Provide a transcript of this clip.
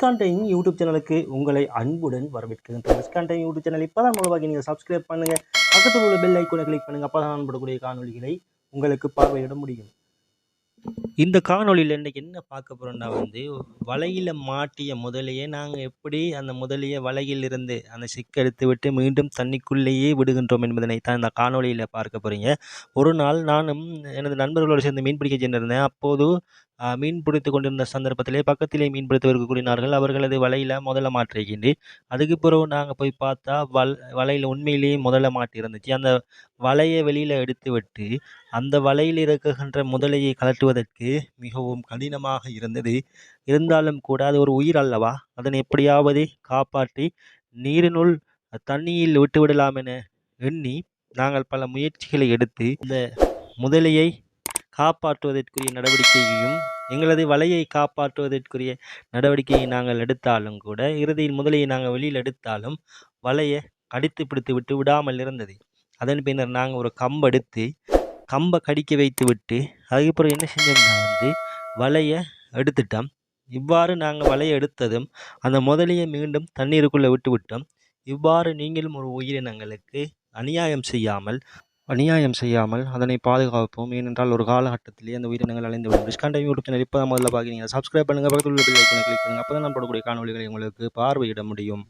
ரிஸ்கான்டைன் YouTube சேனலுக்கு உங்களை அன்புடன் வரவேற்கின்ற மிஸ்கான் டைம் யூடியூப் சேனல் இப்போ தான் மூலமாக நீங்கள் சப்ஸ்கிரைப் பண்ணுங்கள் பக்கத்தில் உள்ள பெல் ஐக்கோனை கிளிக் பண்ணுங்கள் அப்போ தான் நான் காணொலிகளை காணொளிகளை உங்களுக்கு பார்வையிட முடியும். இந்த காணொளியில் இன்றைக்கி என்ன பார்க்க போகிறோம்னா வந்து வலையில் மாட்டிய முதலையே நாங்கள் எப்படி அந்த முதலையை வலையிலிருந்து அந்த சிக்கெடுத்து விட்டு மீண்டும் தண்ணிக்குள்ளேயே விடுகின்றோம் என்பதனை தான் இந்த காணொளியில் பார்க்க போகிறீங்க ஒரு நாள் நானும் எனது நண்பர்களோடு சேர்ந்து மீன் பிடிக்க சென்றிருந்தேன். அப்போது மீன் பிடித்து கொண்டிருந்த சந்தர்ப்பத்திலே பக்கத்திலே மீன் பிடித்தவர்கள் கூறினார்கள் அவர்களது வலையில் முதல மாட்டிருக்கின்றி அதுக்கு பிறகு நாங்கள் போய் பார்த்தா வல் வலையில் உண்மையிலேயே முதல மாட்டி இருந்துச்சு. அந்த வலையை வெளியில் எடுத்து விட்டு அந்த வலையில் இருக்குகின்ற முதலையை கலட்டுவதற்கு மிகவும் கடினமாக இருந்தது. இருந்தாலும் கூட அது ஒரு உயிர் அல்லவா? அதனை எப்படியாவது காப்பாற்றி நீரினுள் தண்ணியில் விட்டுவிடலாம் என எண்ணி நாங்கள் பல முயற்சிகளை எடுத்து இந்த முதலையை காப்பாற்றுவதற்குரிய நடவடிக்கையையும் எங்களது வலையை காப்பாற்றுவதற்குரிய நடவடிக்கையை நாங்கள் எடுத்தாலும் கூட இறுதியில் முதலையை நாங்கள் வெளியில் எடுத்தாலும் வலையை கடித்து பிடித்து விட்டு விடாமல் இருந்தது. அதன் பின்னர் நாங்கள் ஒரு கம்பெடுத்து கம்பை கடிக்க வைத்து விட்டு அதுக்கப்புறம் என்ன செஞ்சோம்னா வந்து வலையை எடுத்துட்டோம். இவ்வாறு நாங்கள் வலையை எடுத்ததும் அந்த முதலையை மீண்டும் தண்ணீருக்குள்ளே விட்டு விட்டோம். இவ்வாறு நீங்களும் ஒரு உயிரினங்களுக்கு அநியாயம் செய்யாமல் அநியாயம் செய்யாமல் அதனை பாதுகாப்போம். ஏனென்றால் ஒரு காலகட்டத்திலே அந்த உயிரினங்கள் அழிந்துவிடும் டைம் யூடியூப் சேனல் இப்போ முதல்ல பார்க்குறீங்க சப்ஸ்கிரைப் பண்ணுங்கள் பக்கத்தில் உள்ள பெல் ஐக்கனை கிளிக் பண்ணுங்கள் அப்போ தான் நான் போடக்கூடிய காணொலிகளை உங்களுக்கு பார்வையிட முடியும்.